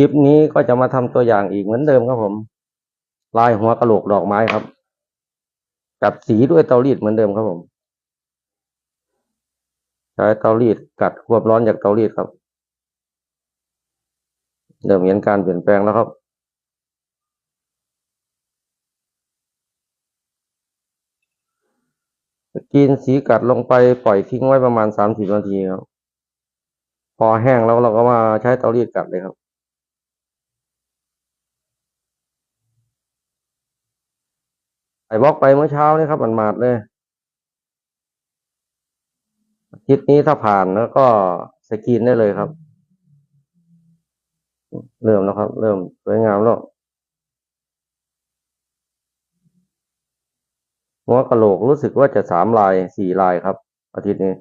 คลิปนี้ก็จะมาทำตัวอย่างอีกเหมือนเดิมครับผม ลายหัวกระโหลกดอกไม้ครับ กับสีด้วยเตารีดเหมือนเดิมครับผม ใช้เตารีดกัดความร้อนจากเตารีดครับ เริ่มเห็นการเปลี่ยนแปลงแล้วครับกินสีกัดลงไปปล่อยทิ้งไว้ประมาณสามสิบนาทีครับ พอแห้งแล้วเราก็มาใช้เตารีดกัดเลยครับ ใส่บล็อกไปเมื่อเช้านี่ครับมันมาดๆเลยอาทิตย์นี้ถ้าผ่านแล้วก็สกรีนได้เลยครับ เริ่มแล้วครับ เริ่มสวยงามแล้วหัวกะโหลกรู้สึกว่าจะสามลายสี่ลายครับ อาทิตย์นี้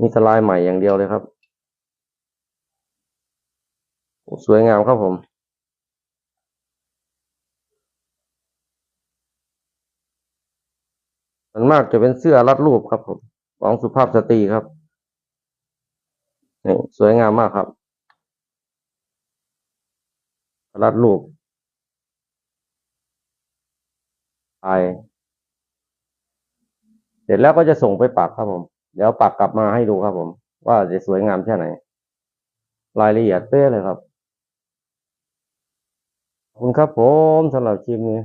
มีสลายใหม่อย่างเดียวเลยครับ สวยงามครับผม ส่วนมากจะเป็นเสื้อรัดรูปครับผมของสุภาพสตรีครับนี่สวยงามมากครับ รัดรูปไปเสร็จแล้วก็จะส่งไปปักครับผม เดี๋ยวปักกลับมาให้ดูครับผม ว่าจะสวยงามแค่ไหน รายละเอียดเป๊ะเลยครับ ขอบคุณครับผมสำหรับคลิปนี้